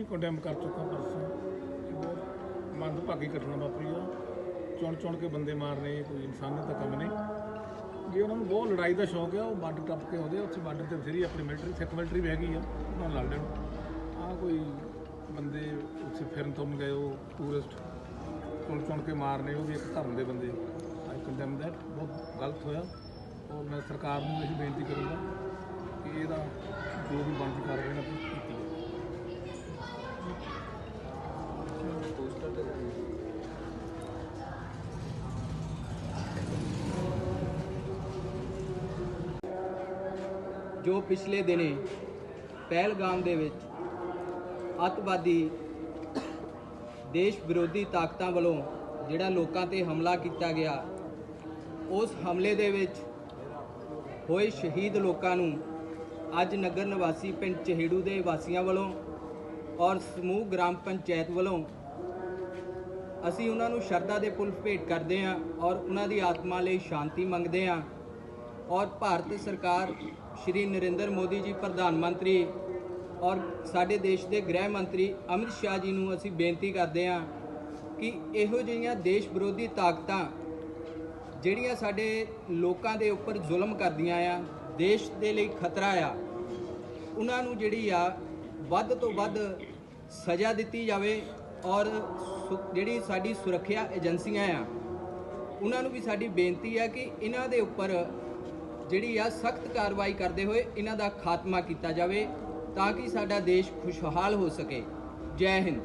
ਵੀ condemn ਕਰ ਚੁੱਕਾ ਪਰਸੋਂ ਇਹ ਬਹੁਤ ਮੰਦਭਾਗੀ ਘਟਨਾ ਵਾਪਰੀ ਆ। ਚੁਣ ਚੁਣ ਕੇ ਬੰਦੇ ਮਾਰਨੇ ਕੋਈ ਇਨਸਾਨੀਅਤ ਦਾ ਕੰਮ ਨਹੀਂ। ਜੇ ਉਹਨਾਂ ਨੂੰ ਬਹੁਤ ਲੜਾਈ ਦਾ ਸ਼ੌਕ ਆ, ਉਹ ਬਾਰਡਰ ਟੱਪ ਕੇ ਆਉਂਦੇ ਆ, ਉੱਥੇ ਬਾਰਡਰ ਤੇ ਬਥੇਰੀ ਆਪਣੀ ਮਿਲਟਰੀ ਸਿੱਖ ਮਿਲਟਰੀ ਵੀ ਹੈਗੀ ਆ, ਉਹਨਾਂ ਨਾਲ ਲੜ ਲੈਣ। ਆ ਕੋਈ ਬੰਦੇ ਉੱਥੇ ਫਿਰਨ ਤੋਂ ਗਏ, ਉਹ ਟੂਰਿਸਟ ਚੁਣ ਚੁਣ ਕੇ ਮਾਰਨੇ ਉਹ ਵੀ ਇੱਕ ਧਰਮ ਦੇ ਬੰਦੇ। ਆਈ ਕੰਡੈਮ ਦੈਟ ਬਹੁਤ ਗਲਤ ਹੋਇਆ। ਔਰ ਮੈਂ ਸਰਕਾਰ ਨੂੰ ਇਹ ਬੇਨਤੀ ਕਰੂੰਗਾ ਕਿ ਇਹਦਾ ਜੋ ਵੀ ਬੰਦ ਕਰ ਰਹੇ ਨੇ ਜੋ ਪਿਛਲੇ ਦਿਨੇ ਪਹਿਲਗਾਮ ਦੇ ਵਿੱਚ ਅੱਤਵਾਦੀ ਦੇਸ਼ ਵਿਰੋਧੀ ਤਾਕਤਾਂ ਵੱਲੋਂ ਜਿਹੜਾ ਲੋਕਾਂ ਤੇ ਹਮਲਾ ਕੀਤਾ ਗਿਆ, ਉਸ ਹਮਲੇ ਦੇ ਵਿੱਚ ਹੋਏ ਸ਼ਹੀਦ ਲੋਕਾਂ ਨੂੰ ਅੱਜ ਨਗਰ ਨਿਵਾਸੀ ਪਿੰਡ ਚਹੇੜੂ ਦੇ ਵਾਸੀਆਂ ਵੱਲੋਂ ਔਰ ਸਮੂਹ ਗ੍ਰਾਮ ਪੰਚਾਇਤ ਵੱਲੋਂ ਅਸੀਂ ਉਹਨਾਂ ਨੂੰ ਸ਼ਰਧਾ ਦੇ ਫੁੱਲ ਭੇਟ ਕਰਦੇ ਹਾਂ ਔਰ ਉਹਨਾਂ ਦੀ ਆਤਮਾ ਲਈ ਸ਼ਾਂਤੀ ਮੰਗਦੇ ਹਾਂ। ਔਰ ਭਾਰਤ ਸਰਕਾਰ ਸ਼੍ਰੀ ਨਰਿੰਦਰ ਮੋਦੀ ਜੀ, ਪ੍ਰਧਾਨ ਮੰਤਰੀ ਔਰ ਸਾਡੇ ਦੇਸ਼ ਦੇ ਗ੍ਰਹਿ ਮੰਤਰੀ ਅਮਿਤ ਸ਼ਾਹ ਜੀ ਨੂੰ ਅਸੀਂ ਬੇਨਤੀ ਕਰਦੇ ਹਾਂ ਕਿ ਇਹੋ ਜਿਹੀਆਂ ਦੇਸ਼ ਵਿਰੋਧੀ ਤਾਕਤਾਂ ਜਿਹੜੀਆਂ ਸਾਡੇ ਲੋਕਾਂ ਦੇ ਉੱਪਰ ਜ਼ੁਲਮ ਕਰਦੀਆਂ ਆ, ਦੇਸ਼ ਦੇ ਲਈ ਖਤਰਾ ਆ, ਉਹਨਾਂ ਨੂੰ ਜਿਹੜੀ ਆ ਵੱਧ ਤੋਂ ਵੱਧ ਸਜ਼ਾ ਦਿੱਤੀ ਜਾਵੇ ਔਰ ਸੁ- ਜਿਹੜੀ ਸਾਡੀ ਸੁਰੱਖਿਆ ਏਜੰਸੀਆਂ ਆ, ਉਹਨਾਂ ਨੂੰ ਵੀ ਸਾਡੀ ਬੇਨਤੀ ਹੈ ਕਿ ਇਹਨਾਂ ਦੇ ਉੱਪਰ ਜਿਹੜੀ ਆ ਸਖਤ ਕਾਰਵਾਈ ਕਰਦੇ ਹੋਏ ਇਹਨਾਂ ਦਾ ਖਾਤਮਾ ਕੀਤਾ ਜਾਵੇ ਤਾਂ ਕਿ ਸਾਡਾ ਦੇਸ਼ ਖੁਸ਼ਹਾਲ ਹੋ ਸਕੇ। ਜੈ ਹਿੰਦ।